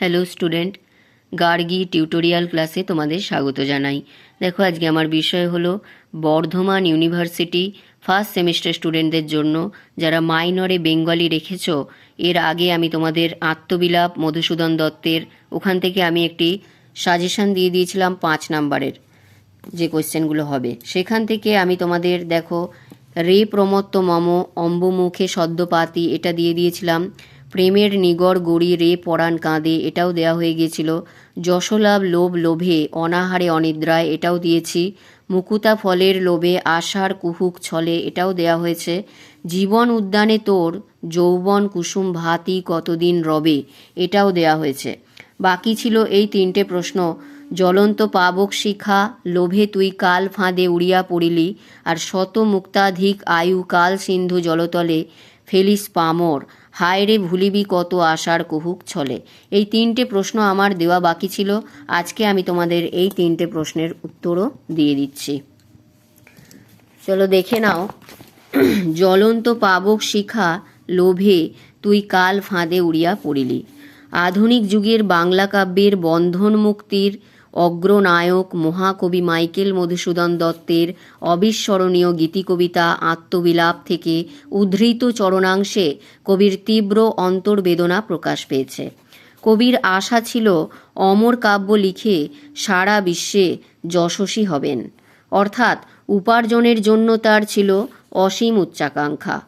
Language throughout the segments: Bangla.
হ্যালো স্টুডেন্ট গার্গি টিউটোরিয়াল ক্লাসে তোমাদের স্বাগত জানাই। দেখো, আজকে আমার বিষয় হলো বর্ধমান ইউনিভার্সিটি ফার্স্ট সেমিস্টার স্টুডেন্টদের জন্য। যারা মাইনরে বেঙ্গলি রেখেছো, এর আগে আমি তোমাদের আত্মবিলাপ মধুসূদন দত্তের ওখান থেকে আমি একটি সাজেশন দিয়ে দিয়েছিলাম পাঁচ নাম্বারের যে কোয়েশ্চেনগুলো হবে। সেখান থেকে আমি তোমাদের দেখো, রে প্রমত্ত মম, অম্বুমুখে সদ্যপাতি, এটা দিয়ে দিয়েছিলাম। প্রেমের নিগড় গড়ি রে পরাণ কাঁদে, এটাও দেওয়া হয়ে গিয়েছিল। যশোলাভ লোভ লোভে, অনাহারে অনিদ্রায়, এটাও দিয়েছি। মুকুতা ফলের লোভে আশার কুহুক ছলে, এটাও দেওয়া হয়েছে। জীবন উদ্যানে তোর, যৌবন কুসুম ভাতি কতদিন রবে, এটাও দেওয়া হয়েছে। বাকি ছিল এই তিনটে প্রশ্ন। জ্বলন্ত পাবক শিখা, লোভে তুই কাল ফাঁদে উড়িয়া পড়িলি, আর শত মুক্তাধিক আয়ু কাল সিন্ধু জলতলে, ফেলিস পামর। হায় রে ভুলিবি কত আশার কুহুক ছলে। এই তিনটে প্রশ্ন আমার দেওয়া বাকি ছিল। আজকে আমি তোমাদের এই তিনটে প্রশ্নের উত্তরও দিয়ে দিচ্ছি। চলো দেখে নাও। জ্বলন্ত পাবক শিখা লোভে তুই কাল ফাঁদে উড়িয়া পড়িলি। আধুনিক যুগের বাংলা কাব্যের বন্ধন মুক্তির অগ্রনায়ক মহাকবি মাইকেল মধুসূদন দত্তের অবিস্মরণীয় গীতিকবিতা আত্মবিলাপ থেকে উদ্ধৃত চরণাংশে কবির তীব্র অন্তর্বেদনা প্রকাশ পেয়েছে। কবির আশা ছিল অমর কাব্য লিখে সারা বিশ্বে যশস্বী হবেন। অর্থাৎ উপার্জনের জন্য তার ছিল অসীম উচ্চাকাঙ্ক্ষা।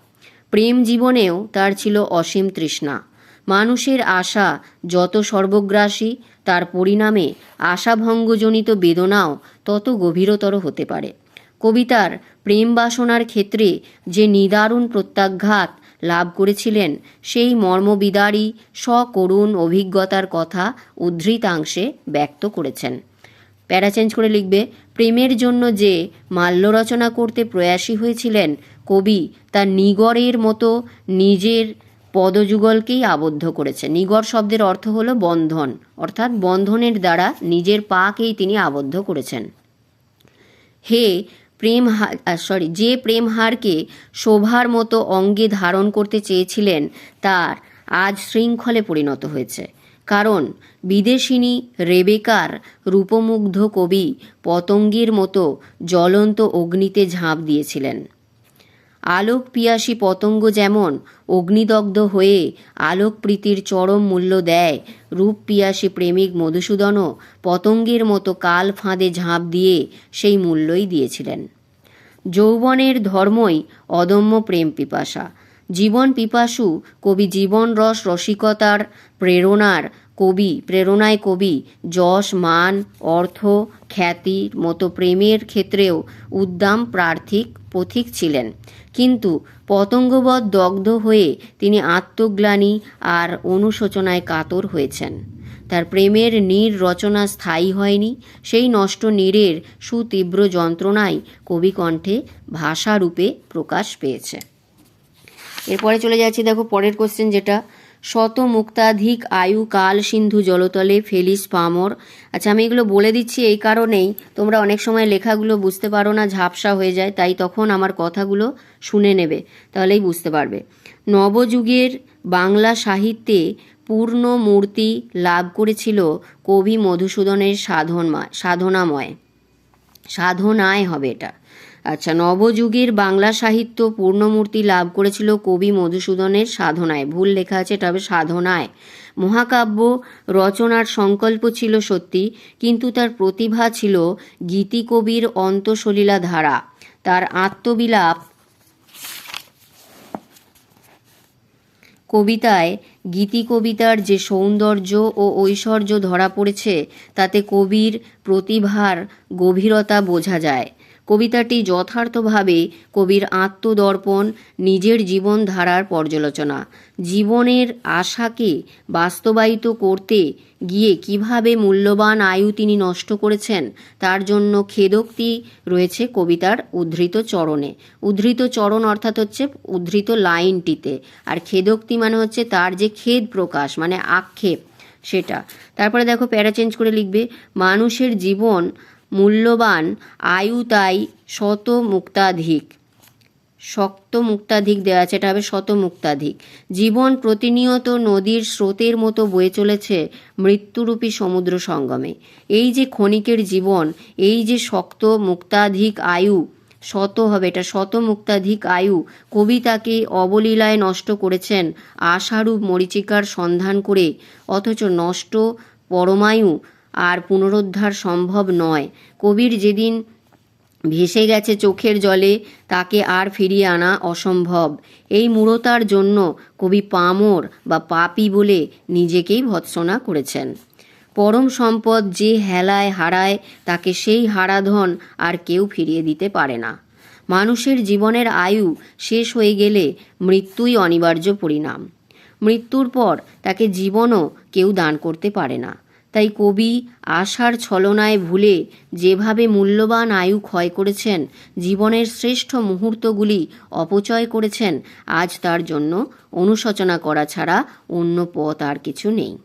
প্রেম জীবনেও তার ছিল অসীম তৃষ্ণা। মানুষের আশা যত সর্বগ্রাসী তার পরিণামে আশাভঙ্গজনিত বেদনাও তত গভীরতর হতে পারে। কবিতার প্রেম বাসনার ক্ষেত্রে যে নিদারুণ প্রত্যাঘাত লাভ করেছিলেন, সেই মর্মবিদারী সকরুণ অভিজ্ঞতার কথা উদ্ধৃতাংশে ব্যক্ত করেছেন। প্যারা চেঞ্জ করে লিখবে, প্রেমের জন্য যে মাল্য রচনা করতে প্রয়াসী হয়েছিলেন কবি তার নিগড়ের মতো নিজের পদযুগলকেই আবদ্ধ করেছে। নিগড় শব্দের অর্থ হলো বন্ধন, অর্থাৎ বন্ধনের দ্বারা নিজের পাকেই তিনি আবদ্ধ করেছেন। হে প্রেম সরি যে প্রেম হারকে শোভার মতো অঙ্গে ধারণ করতে চেয়েছিলেন, তার আজ শৃঙ্খলে পরিণত হয়েছে। কারণ বিদেশিনী রেবেকার রূপমুগ্ধ কবি পতঙ্গের মতো জ্বলন্ত অগ্নিতে ঝাঁপ দিয়েছিলেন। আলোক পিয়াসী পতঙ্গ যেমন অগ্নিদগ্ধ হয়ে আলোক প্রীতির চরম মূল্য দেয়, রূপ পিয়াসী প্রেমিক মধুসূদনও পতঙ্গের মতো কাল ফাঁদে ঝাঁপ দিয়ে সেই মূল্যই দিয়েছিলেন। যৌবনের ধর্মই অদম্য প্রেম পিপাসা। জীবন পিপাসু কবি জীবন রস রসিকতার, প্রেরণার কবি, প্রেরণায় কবি, যশ, মান, অর্থ খ্যাতির মতো প্রেমের ক্ষেত্রেও উদ্দাম প্রার্থিক পথিক ছিলেন। কিন্তু পতঙ্গবধ দগ্ধ হয়ে তিনি আত্মগ্লানি আর অনুশোচনায় কাতর হয়েছেন। তার প্রেমের নীর রচনা স্থায়ী হয়নি, সেই নষ্ট নীরের সুতীব্র যন্ত্রণাই কবিকণ্ঠে ভাষারূপে প্রকাশ পেয়েছে। এরপরে চলে যাচ্ছি, দেখো পরের কোশ্চেন যেটা শত মুক্তাধিক আয়ু কাল সিন্ধু জলতলে ফেলিস পামর। আচ্ছা আমি এগুলো বলে দিচ্ছি এই কারণেই। তোমরা অনেক সময় লেখাগুলো বুঝতে পারো না, ঝাপসা হয়ে যায়, তাই তখন আমার কথাগুলো শুনে নেবে, তাহলেই বুঝতে পারবে। নবযুগের বাংলা সাহিত্যে পূর্ণ মূর্তি লাভ করেছিল কবি মধুসূদনের সাধনময় সাধনাময়। সাধনায় হবে এটা। আচ্ছা নবযুগের বাংলা সাহিত্য পূর্ণমূর্তি লাভ করেছিল কবি মধুসূদনের সাধনায়। ভুল লেখা আছে, তবে সাধনায়। মহাকাব্য রচনার সংকল্প ছিল সত্যি, কিন্তু তার প্রতিভা ছিল গীতিকবির অন্তঃসলীলা ধারা। তার আত্মবিলাপ কবিতায় গীতি কবিতার যে সৌন্দর্য ও ঐশ্বর্য ধরা পড়েছে, তাতে কবির প্রতিভার গভীরতা বোঝা যায়। কবিতাটি যথার্থভাবে কবির আত্মদর্পণ, নিজের জীবনধারার পর্যালোচনা, জীবনের আশাকে বাস্তবায়িত করতে গিয়ে কীভাবে মূল্যবান আয়ু তিনি নষ্ট করেছেন, তার জন্য খেদোক্তি রয়েছে কবিতার উদ্ধৃত চরণে। উদ্ধৃত চরণ অর্থাৎ হচ্ছে উদ্ধৃত লাইনটিতে। আর খেদোক্তি মানে হচ্ছে তার যে খেদ প্রকাশ মানে আক্ষেপ সেটা। তারপরে দেখো প্যারা চেঞ্জ করে লিখবে, মানুষের জীবন মূল্যবান, আয়ু তাই শত মুক্তাধিক শক্ত মুক্তাধিক দেওয়া আছে, এটা হবে শত মুক্তাধিক জীবন প্রতিনিয়ত নদীর স্রোতের মতো বয়ে চলেছে মৃত্যুরূপী সমুদ্র সঙ্গমে। এই যে ক্ষণিকের জীবন, এই যে শক্ত মুক্তাধিক আয়ু, শত হবে, এটা শত মুক্তাধিক আয়ু, কবি তাকে অবলীলায় নষ্ট করেছেন, আশারূপ মরিচিকার সন্ধান করে, অথচ নষ্ট পরমায়ু আর পুনরুদ্ধার সম্ভব নয়। কবির যেদিন ভেসে গেছে চোখের জলে, তাকে আর ফিরিয়ে আনা অসম্ভব। এই মূঢ়তার জন্য কবি পামর বা পাপি বলে নিজেকেই ভৎসনা করেছেন। পরম সম্পদ যে হেলায় হারায়, তাকে সেই হারাধন আর কেউ ফিরিয়ে দিতে পারে না। মানুষের জীবনের আয়ু শেষ হয়ে গেলে মৃত্যুই অনিবার্য পরিণাম। মৃত্যুর পর তাকে জীবনও কেউ দান করতে পারে না। তাই কবি আশার ছলনায় ভুলে যেভাবে মূল্যবান আয়ু ক্ষয় করেছেন, জীবনের শ্রেষ্ঠ মুহূর্তগুলি অপচয় করেছেন, আজ তার জন্য অনুশোচনা করা ছাড়া অন্য পথ আর কিছু নেই।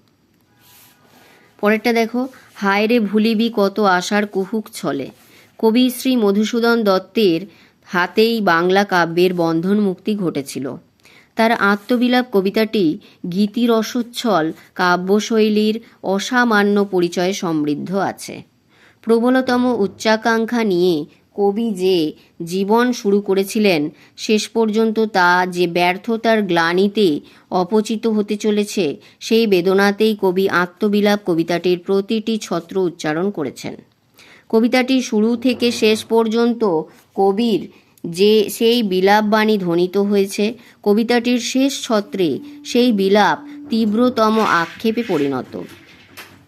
পরেরটা দেখো, হায়রে ভুলিবি কত আশার কুহুক ছলে। কবি শ্রী মধুসূদন দত্তের হাতেই বাংলা কাব্যের বন্ধন মুক্তি ঘটেছিল। তার আত্মবিলাপ কবিতাটি গীতিরসোচ্ছল, কাব্যশৈলীর অসামান্য পরিচয়ে সমৃদ্ধ আছে। প্রবলতম উচ্চাকাঙ্ক্ষা নিয়ে কবি যে জীবন শুরু করেছিলেন, শেষ পর্যন্ত তা যে ব্যর্থতার গ্লানিতে অপচিত হতে চলেছে, সেই বেদনাতেই কবি আত্মবিলাপ কবিতাটির প্রতিটি ছত্র উচ্চারণ করেছেন। কবিতাটি শুরু থেকে শেষ পর্যন্ত কবির যে সেই বিলাপবাণী ধ্বনিত হয়েছে, কবিতাটির শেষ ছত্রে সেই বিলাপ তীব্রতম আক্ষেপে পরিণত।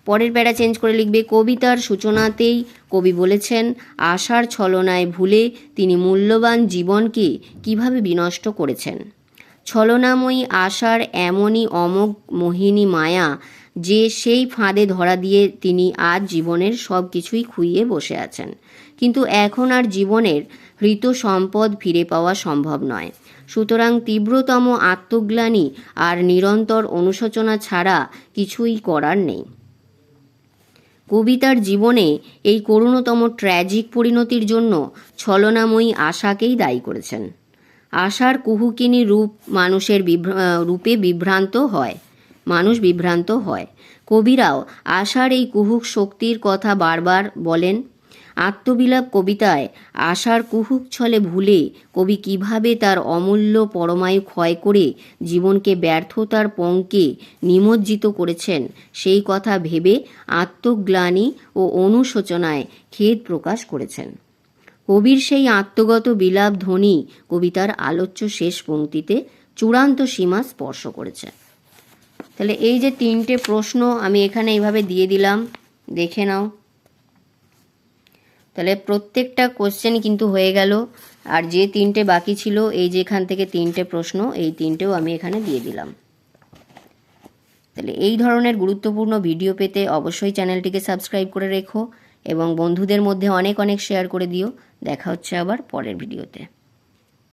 পরের প্যারা চেঞ্জ করে লিখবে, কবিতার সূচনাতেই কবি বলেছেন, আশার ছলনায় ভুলে তিনি মূল্যবান জীবনকে কীভাবে বিনষ্ট করেছেন। ছলনাময়ী আশার এমনই অমোঘ মোহিনী মায়া যে সেই ফাঁদে ধরা দিয়ে তিনি আজ জীবনের সব কিছুই খুইয়ে বসে আছেন। কিন্তু এখন আর জীবনের হৃত সম্পদ ফিরে পাওয়া সম্ভব নয়। সুতরাং তীব্রতম আত্মগ্লানি আর নিরন্তর অনুশোচনা ছাড়া কিছুই করার নেই। কবিতার জীবনে এই করুণতম ট্র্যাজিক পরিণতির জন্য ছলনাময়ী আশাকেই দায়ী করেছেন। আশার কুহুকিনী রূপ মানুষের রূপে বিভ্রান্ত হয়, মানুষ বিভ্রান্ত হয়। কবিরাও আশার এই কুহুক শক্তির কথা বারবার বলেন আত্মবিলাপ কবিতায় আশার কুহুক ছলে ভুলে কবি কীভাবে তার অমূল্য পরমায়ু ক্ষয় করে জীবনকে ব্যর্থতার পঙ্কে নিমজ্জিত করেছেন, সেই কথা ভেবে আত্মগ্লানি ও অনুশোচনায় খেদ প্রকাশ করেছেন। কবির সেই আত্মগত বিলাপ ধ্বনি কবিতার আলোচ্য শেষ পঙ্ক্তিতে চূড়ান্ত সীমা স্পর্শ করেছে। তাহলে এই যে তিনটে প্রশ্ন আমি এখানে এইভাবে দিয়ে দিলাম, দেখে নাও। তাহলে প্রত্যেকটা কোশ্চেন কিন্তু হয়ে গেল। আর যে তিনটে বাকি ছিল, এই যে এখান থেকে তিনটে প্রশ্ন, এই তিনটেও আমি এখানে দিয়ে দিলাম। তাহলে এই ধরনের গুরুত্বপূর্ণ ভিডিও পেতে অবশ্যই চ্যানেলটিকে সাবস্ক্রাইব করে রেখো এবং বন্ধুদের মধ্যে অনেক অনেক শেয়ার করে দিও। দেখা হচ্ছে আবার পরের ভিডিওতে